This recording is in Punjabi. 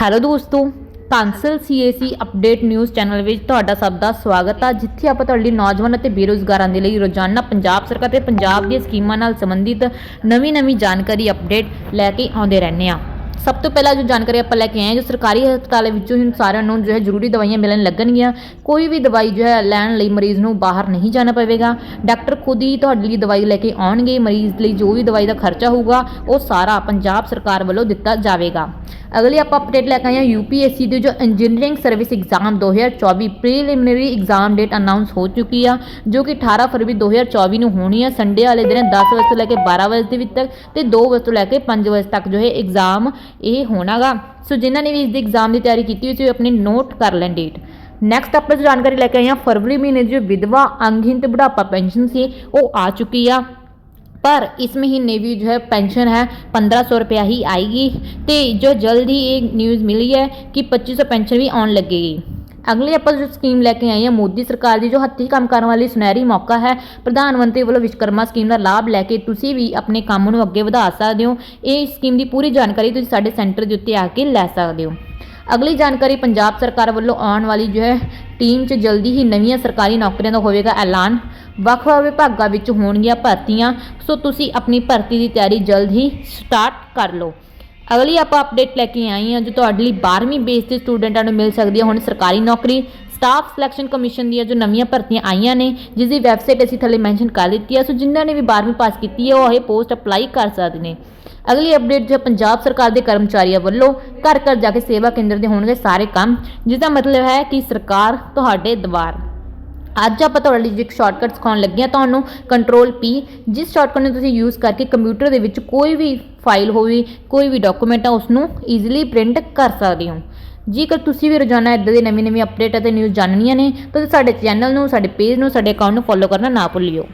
ਹੈਲੋ ਦੋਸਤੋ, Kansal CAC update news channel ਵਿੱਚ ਤੁਹਾਡਾ ਸਭ ਦਾ ਸਵਾਗਤ ਹੈ ਜਿੱਥੇ ਆਪਾਂ ਤੁਹਾਡੇ ਲਈ ਨੌਜਵਾਨ ਅਤੇ ਬੇਰੁਜ਼ਗਾਰਾਂ ਦੇ ਲਈ ਰੋਜ਼ਾਨਾ ਪੰਜਾਬ ਸਰਕਾਰ ਤੇ ਪੰਜਾਬ ਦੀਆਂ ਸਕੀਮਾਂ ਨਾਲ ਸੰਬੰਧਿਤ ਨਵੀਂ-ਨਵੀਂ ਜਾਣਕਾਰੀ ਅਪਡੇਟ ਲੈ ਕੇ ਆਉਂਦੇ ਰਹਿੰਦੇ ਹਾਂ। ਸਭ ਤੋਂ ਪਹਿਲਾਂ ਜੋ ਜਾਣਕਾਰੀ ਆਪਾਂ ਲੈ ਕੇ ਆਏ ਜੋ ਸਰਕਾਰੀ ਹਸਪਤਾਲਾਂ ਵਿੱਚੋਂ ਹੀ ਸਾਰਿਆਂ ਨੂੰ ਜੋ ਹੈ ਜ਼ਰੂਰੀ ਦਵਾਈਆਂ ਮਿਲਣ ਲੱਗਣਗੀਆਂ, ਕੋਈ ਵੀ ਦਵਾਈ ਜੋ ਹੈ ਲੈਣ ਲਈ ਮਰੀਜ਼ ਨੂੰ ਬਾਹਰ ਨਹੀਂ ਜਾਣਾ ਪਵੇਗਾ। ਡਾਕਟਰ ਖੁਦ ਹੀ ਤੁਹਾਡੇ ਲਈ ਦਵਾਈ ਲੈ ਕੇ ਆਉਣਗੇ, ਮਰੀਜ਼ ਲਈ ਜੋ ਵੀ ਦਵਾਈ ਦਾ ਖਰਚਾ ਹੋਊਗਾ, ਉਹ ਸਾਰਾ ਪੰਜਾਬ ਸਰਕਾਰ ਵੱਲੋਂ ਦਿੱਤਾ ਜਾਵੇਗਾ। ਅਗਲੀ ਆਪਾਂ ਅਪਡੇਟ ਲੈ ਕੇ ਆਏ ਹਾਂ ਯੂਪੀਐਸਸੀ ਦੀ ਜੋ engineering service exam 2024 preliminary exam date announce ਹੋ ਚੁੱਕੀ ਆ, ਜੋ ਕਿ 18 ਫਰਵਰੀ 2024 ਨੂੰ ਹੋਣੀ ਆ। ਸੰਡੇ ਵਾਲੇ ਦਿਨ 10 ਵਜੇ ਤੋਂ ਲੈ ਕੇ 12 ਵਜੇ ਦੇ ਵਿੱਚ ਤੱਕ ਤੇ 2 ਵਜੇ ਤੋਂ ਲੈ ਕੇ 5 ਵਜੇ ਤੱਕ ਜੋ ਹੈ ਐਗਜ਼ਾਮ ਇਹ ਹੋਣਾਗਾ। ਸੋ ਜਿਨ੍ਹਾਂ ਨੇ ਵੀ ਇਸ ਦੇ ਐਗਜ਼ਾਮ ਦੀ ਤਿਆਰੀ ਕੀਤੀ ਹੋਈ ਸੀ, ਉਹ ਆਪਣੀ ਨੋਟ ਕਰ ਲੈਣ ਡੇਟ ਨੈਕਸਟ ਆਪਾਂ ਜੋ ਜਾਣਕਾਰੀ ਲੈ ਕੇ ਆਏ ਹਾਂ, ਫਰਵਰੀ ਮਹੀਨੇ ਜੋ ਵਿਧਵਾ ਅੰਗਹੀਨ ਤੇ ਬੁਢਾਪਾ ਪੈਨਸ਼ਨ ਸੀ, ਉਹ ਆ ਚੁੱਕੀ ਆ। ਪਰ ਇਸ ਮਹੀਨੇ ਵੀ ਜੋ ਹੈ ਪੈਨਸ਼ਨ ਹੈ 1500 ਰੁਪਇਆ ਹੀ ਆਏਗੀ ਤੇ ਜੋ ਜਲਦ ਹੀ ਇਹ ਨਿਊਜ਼ ਮਿਲੀ ਹੈ ਕਿ 2500 ਪੈਨਸ਼ਨ ਵੀ ਆਉਣ ਲੱਗੇਗੀ। ਅਗਲੀ ਆਪਾਂ ਜੋ ਸਕੀਮ ਲੈ ਕੇ ਆਏ ਹਾਂ, ਮੋਦੀ ਸਰਕਾਰ ਦੀ ਜੋ ਹੱਥੀਂ ਕੰਮ ਕਰਨ ਵਾਲੀ ਸੁਨਹਿਰੀ ਮੌਕਾ ਹੈ, ਪ੍ਰਧਾਨ ਮੰਤਰੀ ਵੱਲੋਂ ਵਿਸ਼ਕਰਮਾ ਸਕੀਮ ਦਾ ਲਾਭ ਲੈ ਕੇ ਤੁਸੀਂ ਵੀ ਆਪਣੇ ਕੰਮ ਨੂੰ ਅੱਗੇ ਵਧਾ ਸਕਦੇ ਹੋ। ਇਹ ਸਕੀਮ ਦੀ ਪੂਰੀ ਜਾਣਕਾਰੀ ਤੁਸੀਂ ਸਾਡੇ ਸੈਂਟਰ ਦੇ ਉੱਤੇ ਆ ਕੇ ਲੈ ਸਕਦੇ ਹੋ। ਅਗਲੀ ਜਾਣਕਾਰੀ, ਪੰਜਾਬ ਸਰਕਾਰ ਵੱਲੋਂ ਆਉਣ ਵਾਲੀ ਜੋ ਹੈ, ਟੀਮ 'ਚ ਜਲਦੀ ਹੀ ਨਵੀਆਂ ਸਰਕਾਰੀ ਨੌਕਰੀਆਂ ਦਾ ਹੋਵੇਗਾ ਐਲਾਨ। ਵੱਖ-ਵੱਖ ਵਿਭਾਗਾਂ ਵਿੱਚ ਹੋਣਗੀਆਂ ਭਰਤੀਆਂ। ਸੋ ਤੁਸੀਂ ਆਪਣੀ ਭਰਤੀ ਦੀ ਤਿਆਰੀ ਜਲਦ ਹੀ ਸਟਾਰਟ ਕਰ ਲਓ। ਅਗਲੀ ਆਪਾਂ ਅਪਡੇਟ ਲੈ ਕੇ ਆਏ ਹਾਂ, ਜੋ ਤੁਹਾਡੇ ਲਈ 12ਵੀਂ ਬੇਸ ਦੇ ਸਟੂਡੈਂਟਾਂ ਨੂੰ ਮਿਲ ਸਕਦੀ ਹੈ। ਹੁਣ ਸਰਕਾਰੀ ਨੌਕਰੀ ਸਟਾਫ ਸਿਲੈਕਸ਼ਨ ਕਮਿਸ਼ਨ ਦੀਆਂ ਜੋ ਨਵੀਆਂ ਭਰਤੀਆਂ ਆਈਆਂ ਨੇ, ਜਿਸ ਦੀ ਵੈਬਸਾਈਟ ਅਸੀਂ ਥੱਲੇ ਮੈਂਸ਼ਨ ਕਰ ਦਿੱਤੀ ਹੈ। ਸੋ ਜਿਨ੍ਹਾਂ ਨੇ ਵੀ 12ਵੀਂ ਪਾਸ ਕੀਤੀ ਹੈ, ਉਹ ਇਹ ਪੋਸਟ ਅਪਲਾਈ ਕਰ ਸਕਦੇ ਨੇ। ਅਗਲੀ ਅਪਡੇਟ ਜੋ ਪੰਜਾਬ ਸਰਕਾਰ ਦੇ ਕਰਮਚਾਰੀਆਂ ਵੱਲੋਂ ਘਰ ਘਰ ਜਾ ਕੇ ਸੇਵਾ ਕੇਂਦਰ ਦੇ ਹੋਣਗੇ ਸਾਰੇ ਕੰਮ ਜਿਸ ਦਾ ਮਤਲਬ ਹੈ ਕਿ ਸਰਕਾਰ ਤੁਹਾਡੇ ਦੁਆਰ ਅੱਜ ਆਪਾਂ ਤੁਹਾਡੇ ਲਈ ਇੱਕ ਸ਼ਾਰਟਕਟ ਸਿਖਾਉਣ ਲੱਗੇ ਹਾਂ। ਤੁਹਾਨੂੰ ਕੰਟਰੋਲ ਪੀ ਜਿਸ ਸ਼ਾਰਟਕਟ ਨੂੰ ਤੁਸੀਂ ਯੂਜ਼ ਕਰਕੇ ਕੰਪਿਊਟਰ ਦੇ ਵਿੱਚ ਕੋਈ ਵੀ ਫਾਈਲ ਹੋਵੇ, ਕੋਈ ਵੀ ਡਾਕੂਮੈਂਟ ਆ ਉਸ ਨੂੰ ਈਜ਼ੀਲੀ ਪ੍ਰਿੰਟ ਕਰ ਸਕਦੇ ਹੋ। ਜੇਕਰ ਤੁਸੀਂ ਵੀ ਰੋਜ਼ਾਨਾ ਇੱਦਾਂ ਦੀ ਨਵੀਂ ਨਵੀਂ ਅਪਡੇਟ ਅਤੇ ਨਿਊਜ਼ ਜਾਣਨੀਆਂ ਨੇ, ਤਾਂ ਸਾਡੇ ਚੈਨਲ ਨੂੰ, ਸਾਡੇ ਪੇਜ ਨੂੰ, ਸਾਡੇ ਅਕਾਊਂਟ ਨੂੰ ਫੋਲੋ ਕਰਨਾ ਨਾ ਭੁੱਲਿਓ।